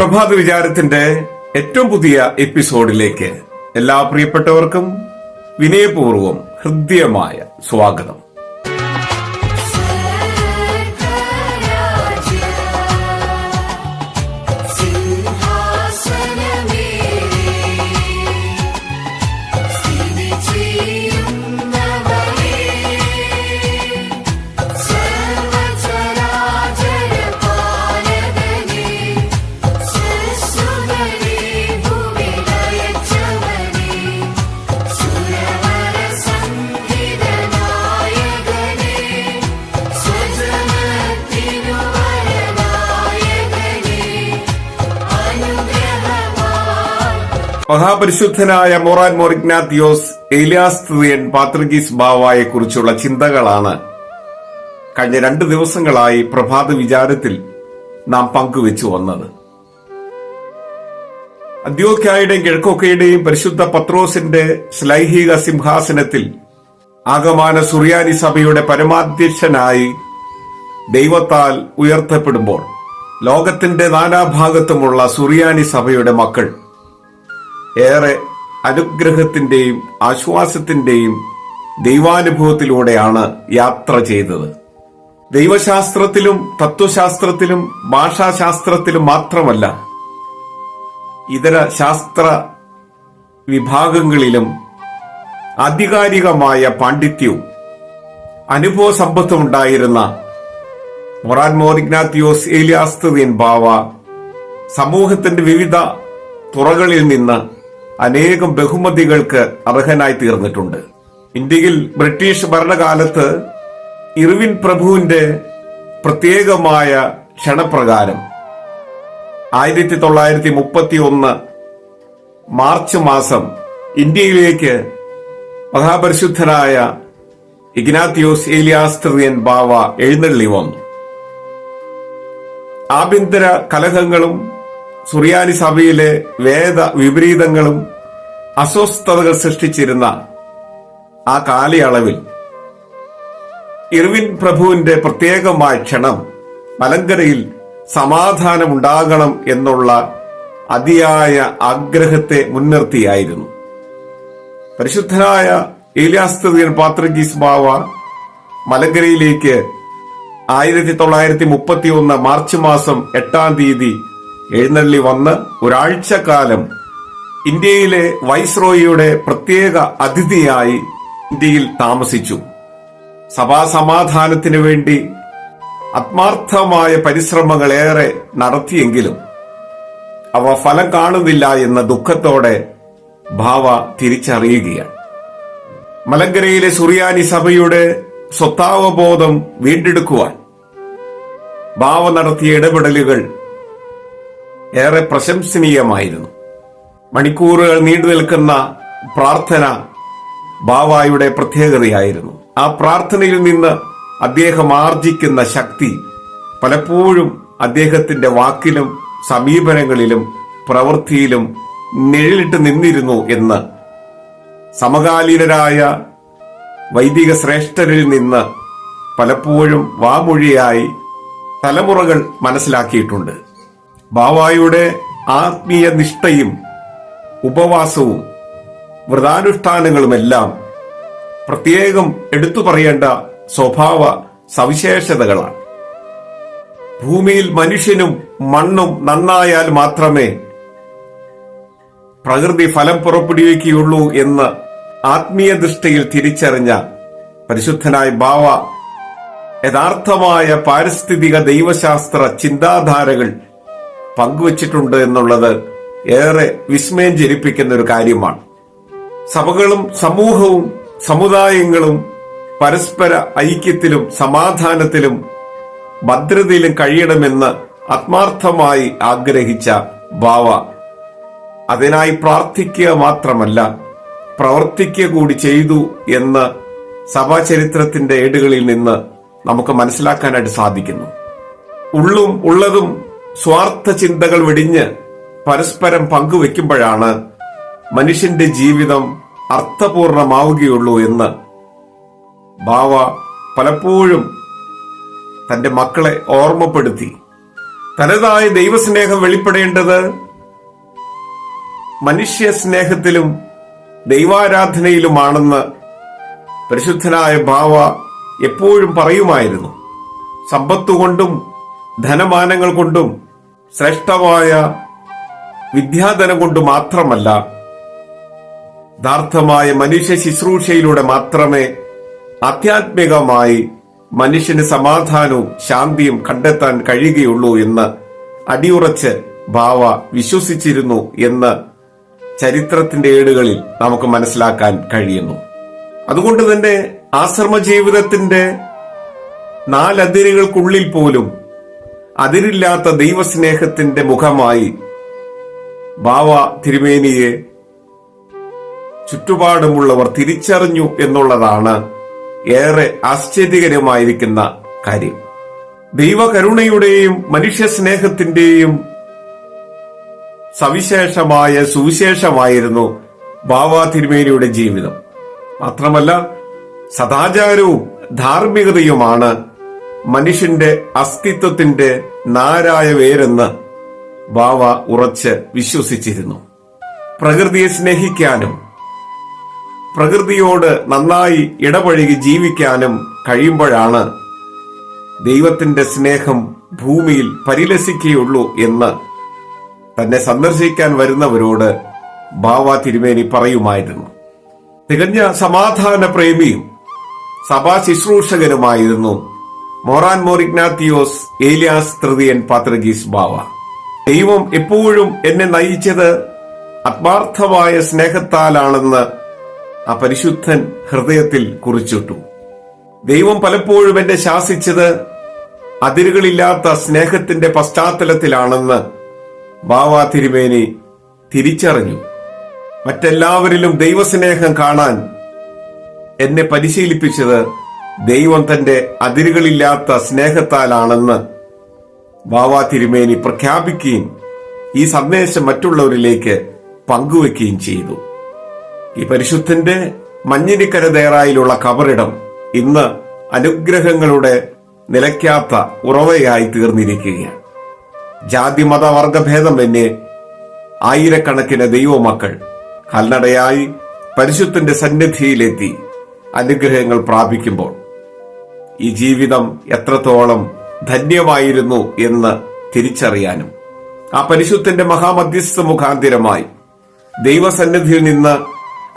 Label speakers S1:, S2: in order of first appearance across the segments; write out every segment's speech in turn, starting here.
S1: പ്രഭാത വിചാരത്തിന്റെ ഏറ്റവും പുതിയ എപ്പിസോഡിലേക്ക് എല്ലാ പ്രിയപ്പെട്ടവർക്കും വിനയപൂർവം ഹൃദ്യമായ സ്വാഗതം. മഹാപരിശുദ്ധനായ മൊറാൻ മൊറിഗ്നാത്തിയോസ് എലിയാസ്ത്രിയൻ പാത്രികീസ് ബാവായെ കുറിച്ചുള്ള ചിന്തകളാണ്. കഴിഞ്ഞ രണ്ട് ദിവസങ്ങളായി പ്രഭാത വിചാരത്തിൽ നാം പങ്കുവെച്ചു വന്നത്. അദ്യോഖ്യായുടെയും കിഴക്കൊക്കയുടെയും പരിശുദ്ധ പത്രോസിന്റെ ശ്ലൈഹിക സിംഹാസനത്തിൽ ആഗമാന സുറിയാനി സഭയുടെ പരമാധ്യക്ഷനായി ദൈവത്താൽ ഉയർത്തപ്പെടുമ്പോൾ ലോകത്തിന്റെ നാനാഭാഗത്തുമുള്ള സുറിയാനി സഭയുടെ മക്കൾ ഏറെ അനുഗ്രഹത്തിന്റെയും ആശ്വാസത്തിന്റെയും ദൈവാനുഭവത്തിലൂടെയാണ് യാത്ര ചെയ്തത്. ദൈവശാസ്ത്രത്തിലും തത്വശാസ്ത്രത്തിലും ഭാഷാശാസ്ത്രത്തിലും മാത്രമല്ല ഇതര ശാസ്ത്ര വിഭാഗങ്ങളിലും ആധികാരികമായ പാണ്ഡിത്യവും അനുഭവ സമ്പത്തും ഉണ്ടായിരുന്ന മൊറാൻ മോറിഗ്നാത്തിയോസ് ഏലിയാസ്തുവിൻ ബാവ സമൂഹത്തിന്റെ വിവിധ തുറകളിൽ നിന്ന് അനേകം ബഹുമതികൾക്ക് അർഹനായി തീർന്നിട്ടുണ്ട്. ഇന്ത്യയിൽ ബ്രിട്ടീഷ് ഭരണകാലത്ത് ഇർവിൻ പ്രഭുവിന്റെ പ്രത്യേകമായ ക്ഷണപ്രകാരം ആയിരത്തി തൊള്ളായിരത്തി മുപ്പത്തി ഒന്ന് മാർച്ച് മാസം ഇന്ത്യയിലേക്ക് മഹാപരിശുദ്ധനായ ഇഗ്നാത്തിയോസ് ഏലിയാസ്ത്രിയൻ ബാവ എഴുന്നള്ളി വന്നു. ആഭ്യന്തര കലഹങ്ങളും സുറിയാനി സഭയിലെ വേദ വിപരീതങ്ങളും അസ്വസ്ഥതകൾ സൃഷ്ടിച്ചിരുന്ന ആ കാലയളവിൽ ഇർവിൻ പ്രഭുവിന്റെ പ്രത്യേകമായ ക്ഷണം മലങ്കരയിൽ സമാധാനമുണ്ടാകണം എന്നുള്ള അതിയായ ആഗ്രഹത്തെ മുൻനിർത്തിയായിരുന്നു. പരിശുദ്ധനായ ഏലിയാസ്തീയൻ പാത്രഗീസ് ബാവ മലങ്കരയിലേക്ക് ആയിരത്തി തൊള്ളായിരത്തി മുപ്പത്തി ഒന്ന് മാർച്ച് മാസം എട്ടാം തീയതി എഴുന്നള്ളി വന്ന് ഒരാഴ്ചക്കാലം ഇന്ത്യയിലെ വൈസ്രോയിയുടെ പ്രത്യേക അതിഥിയായി ഇന്ത്യയിൽ താമസിച്ചു. സഭാസമാധാനത്തിനു വേണ്ടി ആത്മാർത്ഥമായ പരിശ്രമങ്ങൾ ഏറെ നടത്തിയെങ്കിലും അവ ഫലം കാണുന്നില്ല എന്ന ദുഃഖത്തോടെ ഭാവ തിരിച്ചറിയുകയാണ്. മലങ്കരയിലെ സുറിയാനി സഭയുടെ സ്വത്താവബോധം വീണ്ടെടുക്കുവാൻ ഭാവ നടത്തിയ ഇടപെടലുകൾ ഏറെ പ്രശംസനീയമായിരുന്നു. മണിക്കൂറുകൾ നീണ്ടു നിൽക്കുന്ന പ്രാർത്ഥന ബാവായുടെ പ്രത്യേകതയായിരുന്നു. ആ പ്രാർത്ഥനയിൽ നിന്ന് അദ്ദേഹം ആർജിക്കുന്ന ശക്തി പലപ്പോഴും അദ്ദേഹത്തിന്റെ വാക്കിലും സമീപനങ്ങളിലും പ്രവൃത്തിയിലും നിഴലിട്ട് നിന്നിരുന്നു എന്ന് സമകാലീനരായ വൈദിക ശ്രേഷ്ഠരിൽ നിന്ന് പലപ്പോഴും വാമൊഴിയായി തലമുറകൾ മനസ്സിലാക്കിയിട്ടുണ്ട്. ബാവായുടെ ആത്മീയ നിഷ്ഠയും ഉപവാസവും വ്രതാനുഷ്ഠാനങ്ങളുമെല്ലാം പ്രത്യേകം എടുത്തു പറയേണ്ട സ്വഭാവ സവിശേഷതകളാണ്. ഭൂമിയിൽ മനുഷ്യനും മണ്ണും നന്നായാൽ മാത്രമേ പ്രകൃതി ഫലം പുറപ്പെടുവിക്കുകയുള്ളൂ എന്ന് ആത്മീയ ദൃഷ്ടിയിൽ തിരിച്ചറിഞ്ഞ പരിശുദ്ധനായ ബാവ യഥാർത്ഥമായ പാരിസ്ഥിതിക ദൈവശാസ്ത്ര ചിന്താധാരകൾ പങ്കുവച്ചിട്ടുണ്ട് എന്നുള്ളത് ഏറെ വിസ്മയം ജനിപ്പിക്കുന്ന ഒരു കാര്യമാണ്. സഭകളും സമൂഹവും സമുദായങ്ങളും പരസ്പര ഐക്യത്തിലും സമാധാനത്തിലും ഭദ്രതയിലും കഴിയണമെന്ന് ആത്മാർത്ഥമായി ആഗ്രഹിച്ച ബാവ അതിനായി പ്രാർത്ഥിക്കുക മാത്രമല്ല പ്രവർത്തിക്കുക കൂടി ചെയ്തു എന്ന് സഭാചരിത്രത്തിന്റെ ഏടുകളിൽ നിന്ന് നമുക്ക് മനസ്സിലാക്കാനായിട്ട് സാധിക്കുന്നു. ഉള്ളും ഉള്ളതും സ്വാർത്ഥ ചിന്തകൾ വെടിഞ്ഞ് പരസ്പരം പങ്കുവെക്കുമ്പോഴാണ് മനുഷ്യന്റെ ജീവിതം അർത്ഥപൂർണമാവുകയുള്ളൂ എന്ന് ബാവ പലപ്പോഴും തന്റെ മക്കളെ ഓർമ്മപ്പെടുത്തി. തനതായ ദൈവസ്നേഹം വെളിപ്പെടേണ്ടത് മനുഷ്യ സ്നേഹത്തിലും ദൈവാരാധനയിലുമാണെന്ന് പരിശുദ്ധനായ ബാവ എപ്പോഴും പറയുമായിരുന്നു. സമ്പത്തുകൊണ്ടും ധനമാനങ്ങൾ കൊണ്ടും ശ്രേഷ്ഠമായ വിദ്യാധനം കൊണ്ട് മാത്രമല്ല യഥാർത്ഥമായ മനുഷ്യ ശുശ്രൂഷയിലൂടെ മാത്രമേ ആധ്യാത്മികമായി മനുഷ്യന് സമാധാനവും ശാന്തിയും കണ്ടെത്താൻ കഴിയുകയുള്ളൂ എന്ന് അടിയുറച്ച് ഭാവ വിശ്വസിച്ചിരുന്നു എന്ന് ചരിത്രത്തിന്റെ ഏടുകളിൽ നമുക്ക് മനസ്സിലാക്കാൻ കഴിയുന്നു. അതുകൊണ്ട് തന്നെ ആശ്രമ ജീവിതത്തിന്റെ നാലതിരുകൾക്കുള്ളിൽ പോലും അതിരില്ലാത്ത ദൈവസ്നേഹത്തിന്റെ മുഖമായി ബാവ തിരുമേനിയെ ചുറ്റുപാടുമുള്ളവർ തിരിച്ചറിഞ്ഞു എന്നുള്ളതാണ് ഏറെ ആശ്ചര്യകരമായിരിക്കുന്ന കാര്യം. ദൈവകരുണയുടെയും മനുഷ്യ സ്നേഹത്തിന്റെയും സവിശേഷമായ സുവിശേഷമായിരുന്നു ബാവ തിരുമേനിയുടെ ജീവിതം. മാത്രമല്ല സദാചാരവും ധാർമ്മികതയുമാണ് മനുഷ്യന്റെ അസ്തിത്വത്തിന്റെ നാരായ വേരെന്ന് ബാവ ഉറച്ച് വിശ്വസിച്ചിരുന്നു. പ്രകൃതിയെ സ്നേഹിക്കാനും പ്രകൃതിയോട് നന്നായി ഇടപഴകി ജീവിക്കാനും കഴിയുമ്പോഴാണ് ദൈവത്തിന്റെ സ്നേഹം ഭൂമിയിൽ പരിലസിക്കുകയുള്ളൂ എന്ന് തന്നെ സന്ദർശിക്കാൻ വരുന്നവരോട് ബാവ തിരുമേനി പറയുമായിരുന്നു. തികഞ്ഞ സമാധാന പ്രേമിയും സഭാ ശുശ്രൂഷകനുമായിരുന്നു മൊറാൻ മോറിഗ്നാത്തിയോസ് ഏലിയാസ് തൃതീയൻ പാത്രഗീസ് ബാവ. ദൈവം എപ്പോഴും എന്നെ നയിച്ചത് ആത്മാർത്ഥമായ സ്നേഹത്താലാണെന്ന് ആ പരിശുദ്ധൻ ഹൃദയത്തിൽ കുറിച്ചിട്ടു. ദൈവം പലപ്പോഴും എന്നെ ശാസിച്ചത് അതിരുകളില്ലാത്ത സ്നേഹത്തിന്റെ പശ്ചാത്തലത്തിലാണെന്ന് ബാവ തിരുമേനി തിരിച്ചറിഞ്ഞു. മറ്റെല്ലാവരിലും ദൈവസ്നേഹം കാണാൻ എന്നെ പരിശീലിപ്പിച്ചത് ദൈവം തന്റെ അതിരുകളില്ലാത്ത സ്നേഹത്താലാണെന്ന് ബാവ തിരുമേനി പ്രഖ്യാപിക്കുകയും ഈ സന്ദേശം മറ്റുള്ളവരിലേക്ക് പങ്കുവെക്കുകയും ചെയ്തു. ഈ പരിശുദ്ധന്റെ മഞ്ഞിനിക്കര ദേറായിലുള്ള കബറിടം ഇന്ന് അനുഗ്രഹങ്ങളുടെ നിലയ്ക്കാത്ത ഉറവയായി തീർന്നിരിക്കുകയാണ്. ജാതി മത വർഗഭേദമന്യേ ആയിരക്കണക്കിന് ദൈവമക്കൾ കൽനടയായി പരിശുദ്ധന്റെ സന്നിധിയിലെത്തി അനുഗ്രഹങ്ങൾ പ്രാപിക്കുമ്പോൾ ഈ ജീവിതം എത്രത്തോളം ധന്യമായിരുന്നു എന്ന് തിരിച്ചറിയാനും ആ പരിശുദ്ധന്റെ മഹാമധ്യസ്ഥ മുഖാന്തിരമായി ദൈവസന്നിധിയിൽ നിന്ന്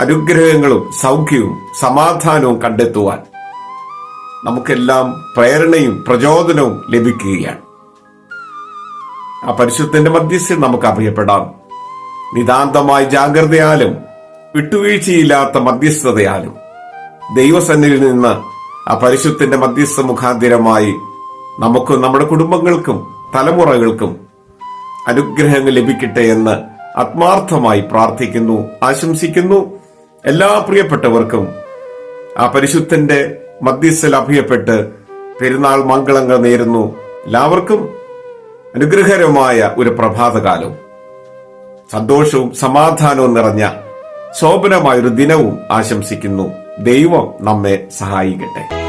S1: അനുഗ്രഹങ്ങളും സൗഖ്യവും സമാധാനവും കണ്ടെത്തുവാൻ നമുക്കെല്ലാം പ്രേരണയും പ്രചോദനവും ലഭിക്കുകയാണ്. ആ പരിശുദ്ധന്റെ മധ്യസ്ഥ നമുക്ക് അറിയപ്പെടാം. നിതാന്തമായ ജാഗ്രതയാലും വിട്ടുവീഴ്ചയില്ലാത്ത മധ്യസ്ഥതയാലും ദൈവസന്നിധിയിൽ നിന്ന് ആ പരിശുദ്ധന്റെ മധ്യസ്ഥ മുഖാന്തിരമായി നമുക്കും നമ്മുടെ കുടുംബങ്ങൾക്കും തലമുറകൾക്കും അനുഗ്രഹങ്ങൾ ലഭിക്കട്ടെ എന്ന് ആത്മാർത്ഥമായി പ്രാർത്ഥിക്കുന്നു ആശംസിക്കുന്നു. എല്ലാ പ്രിയപ്പെട്ടവർക്കും ആ പരിശുദ്ധന്റെ മധ്യസ്ഥ ലഭ്യപ്പെട്ട് പെരുന്നാൾ മംഗളങ്ങൾ നേരുന്നു. എല്ലാവർക്കും അനുഗ്രഹകരമായ ഒരു പ്രഭാതകാലവും സന്തോഷവും സമാധാനവും നിറഞ്ഞ ശോഭനമായ ഒരു ദിനവും ആശംസിക്കുന്നു. ദൈവം നമ്മെ സഹായിക്കട്ടെ.